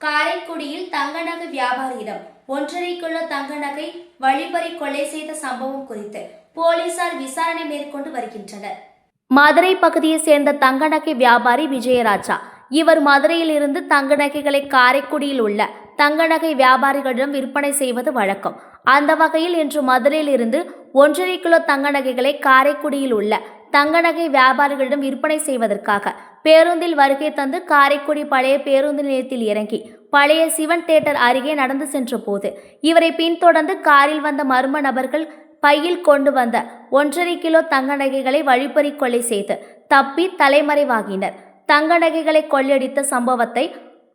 காரைக்குடியில் தங்க நகை வியாபாரியிடம் ஒன்றரை கிலோ தங்க நகை வழிபறி கொலை செய்த சம்பவம் குறித்து போலீசார் விசாரணை மேற்கொண்டு வருகின்றனர். மதுரை பகுதியை சேர்ந்த தங்க நகை வியாபாரி விஜயராஜா இவர் மதுரையில் இருந்து தங்க நகைகளை காரைக்குடியில் உள்ள தங்க நகை வியாபாரிகளிடம் விற்பனை செய்வது வழக்கம். அந்த வகையில் இன்று மதுரையில் இருந்து ஒன்றரை கிலோ தங்க நகைகளை காரைக்குடியில் உள்ள தங்க நகை வியாபாரிகளிடம் விற்பனை செய்வதற்காக பேருந்தில் வருகை தந்து காரைக்குடி பழைய பேருந்து நிலையத்தில் இறங்கி பழைய சிவன் தேட்டர் அருகே நடந்து சென்றபோது இவரை பின்தொடர்ந்து காரில் வந்த மர்ம நபர்கள் பையில் கொண்டு வந்த ஒன்றரை கிலோ தங்க நகைகளை வழிப்பறி கொலை செய்து தப்பி தலைமறைவாகினர். தங்க நகைகளை கொள்ளையடித்த சம்பவத்தை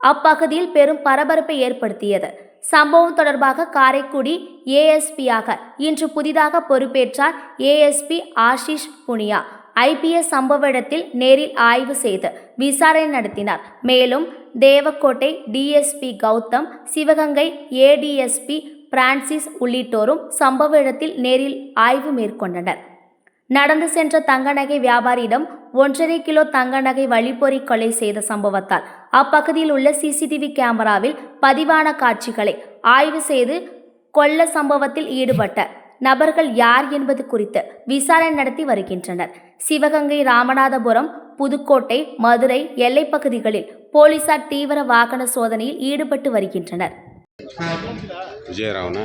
அப்பகுதியில் பெரும் பரபரப்பை ஏற்படுத்தியது. சம்பவம் தொடர்பாக காரைக்குடி ஏஎஸ்பியாக இன்று புதிதாக பொறுப்பேற்றார் ஏஎஸ்பி ஆஷிஷ் புனியா. ஐபிஎஸ் சம்பவ இடத்தில் நேரில் ஆய்வு செய்து விசாரணை நடத்தினார். மேலும் Devakottai DSP Gautham Sivaganga ADSP Francis உள்ளிட்டோரும் சம்பவ இடத்தில் நேரில் ஆய்வு மேற்கொண்டனர். நடந்து சென்ற தங்க நகை வியாபாரியிடம் ஒன்றரை கிலோ தங்க நகை வழிப்பொறி கொலை செய்த சம்பவத்தால் அப்பகுதியில் உள்ள சிசிடிவி கேமராவில் பதிவான காட்சிகளை ஆய்வு செய்து கொள்ள சம்பவத்தில் ஈடுபட்ட நபர்கள் யார் என்பது குறித்து விசாரணை நடத்தி வருகின்றனர். சிவகங்கை ராமநாதபுரம் புதுக்கோட்டை மதுரை எல்லைப்பகுதிகளில் போலீசார் தீவிர வாகன சோதனையில் ஈடுபட்டு வருகின்றனர். விஜயராவனா?